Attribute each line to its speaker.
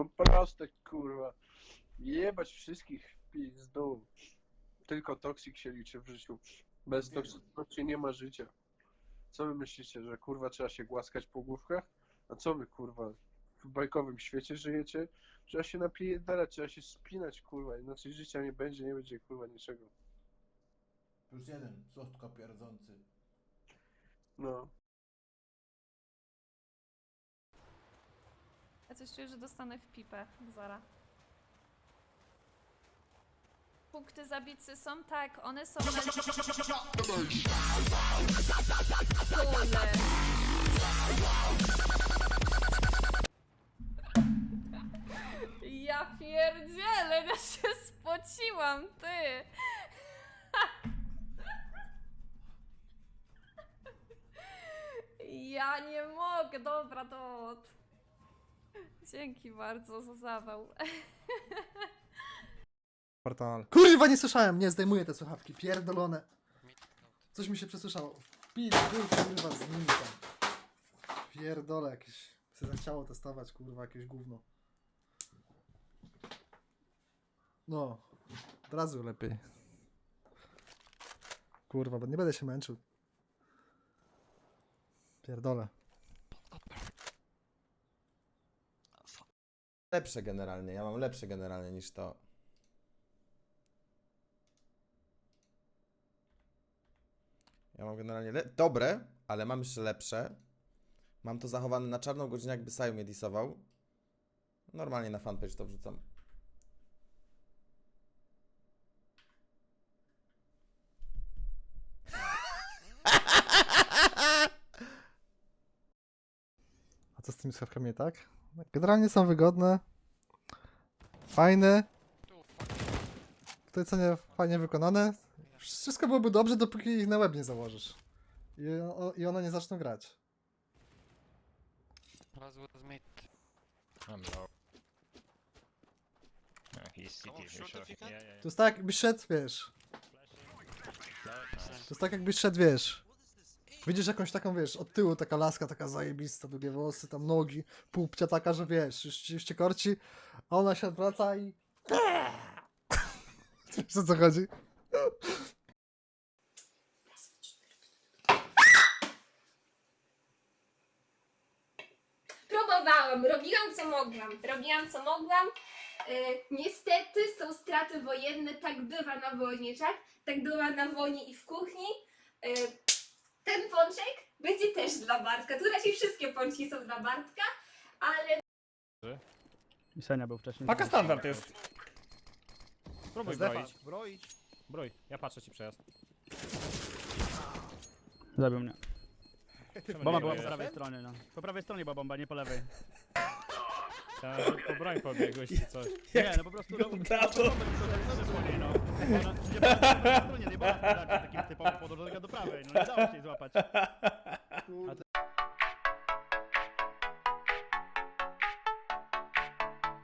Speaker 1: No proste, kurwa. Jebać wszystkich w pizdu. Tylko toksik się liczy w życiu. Bez toksyczności nie ma życia. Co wy myślicie, że kurwa trzeba się głaskać po główkach? A co wy kurwa w bajkowym świecie żyjecie? Trzeba się napierdalać, trzeba się spinać kurwa, inaczej życia nie będzie, nie będzie kurwa niczego.
Speaker 2: Plus jeden, słodko pierdzący.
Speaker 1: No.
Speaker 3: Coś czuję, że dostanę w pipę. Zara. Punkty zabicy są? Tak, one są na... Kule. Ja pierdzielę, ja się spociłam, ty! Ja nie mogę, dobra, dowód. Dzięki bardzo za zawał.
Speaker 4: Portal. Kurwa, nie słyszałem! Nie, zdejmuję te słuchawki, pierdolone. Coś mi się przesłyszało. Pil, kurwa z tam. Pierdolę jakieś. Se zachciało testować, kurwa, jakieś gówno. No, od razu lepiej. Kurwa, bo nie będę się męczył. Pierdolę.
Speaker 5: Lepsze generalnie, ja mam lepsze generalnie niż to. Ja mam generalnie dobre, ale mam jeszcze lepsze. Mam to zachowane na czarną godzinę, jakby Saju mnie disował. Normalnie na fanpage to wrzucam.
Speaker 4: A co z tymi słuchawkami tak? Generalnie są wygodne. Fajne. Tutaj co nie fajnie wykonane. Wszystko byłoby dobrze, dopóki ich na web nie założysz. I, o, i one nie zaczną grać.
Speaker 6: Last was mid.
Speaker 7: I'm low. Uh, he's for sure. Yeah, yeah,
Speaker 4: To jest tak jakbyś szedł, wiesz. To jest tak jakbyś szedł, wiesz. Widzisz jakąś taką, wiesz, od tyłu taka laska, taka zajebista, długie włosy, tam nogi, półpcia taka, że wiesz, już, już cię korci, a ona się odwraca i... Wiesz o co chodzi?
Speaker 8: Próbowałam, robiłam co mogłam. Robiłam co mogłam. E, niestety są straty wojenne, tak bywa na wojnie, tak? Tak bywa na wojnie i w kuchni. E, ten pączek będzie też dla Bartka. Tu raczej wszystkie pączki są dla Bartka, ale
Speaker 9: I Senia był wcześniej.
Speaker 10: Paka standard jest. Spróbuj
Speaker 4: Zdefa,
Speaker 10: broić.
Speaker 2: Broić.
Speaker 10: Brój, ja patrzę ci przejazd.
Speaker 9: Zabił mnie.
Speaker 10: Czemu
Speaker 9: Bomba
Speaker 10: nie
Speaker 9: była po prawej stronie, no. Po prawej stronie była bomba, nie po lewej.
Speaker 10: Chciałem, żeby po broń pobiegłeś czy coś.
Speaker 9: Nie, no po prostu... No, no, no. Ona- nie po stronie, nie była do prawej, no nie dało się złapać. Kurde,